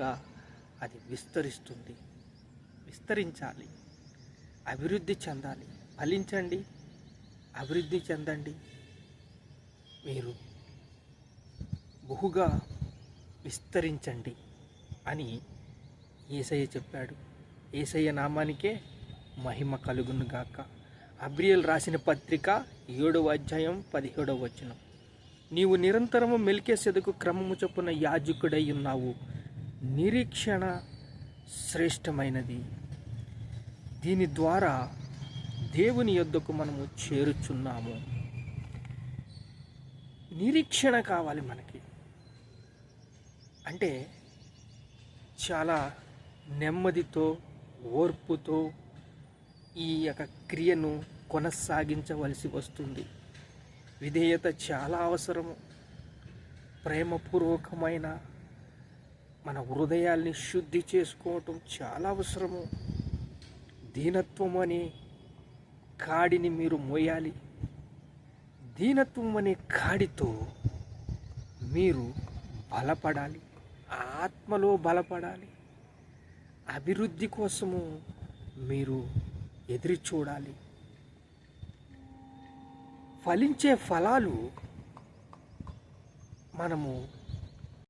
గా అది విస్తరిస్తుంది. విస్తరించాలి. అభివృద్ధి చెందాలి. ఫలించండి. అభివృద్ధి చెందండి. మీరు బహుగా విస్తరించండి అని ఏసయ్య చెప్పాడు. ఏసయ్య నామానికే మహిమ కలుగును గాక. అబ్రియల్ రాసిన పత్రిక ఏడవ అధ్యాయం పదిహేడవ వచనం. నీవు నిరంతరము మెలికే సెదకు క్రమము చొప్పున యాజకుడై ఉన్నావు. నిరీక్షణ శ్రేష్టమైనది. దీని ద్వారా దేవుని యొద్దకు మనము చేరుచున్నాము. నిరీక్షణ కావాలి మనకి. అంటే చాలా నెమ్మదితో ఓర్పుతో ఈ యొక్క క్రియను కొనసాగించవలసి వస్తుంది. విధేయత చాలా అవసరము. ప్రేమపూర్వకమైన మన హృదయాల్ని శుద్ధి చేసుకోవటం చాలా అవసరము. దీనత్వం అనే కాడిని మీరు మోయాలి. దీనత్వం అనే కాడితో మీరు బలపడాలి. ఆత్మలో బలపడాలి. అభివృద్ధి కోసము మీరు ఎదురు చూడాలి. ఫలించే ఫలాలు మనము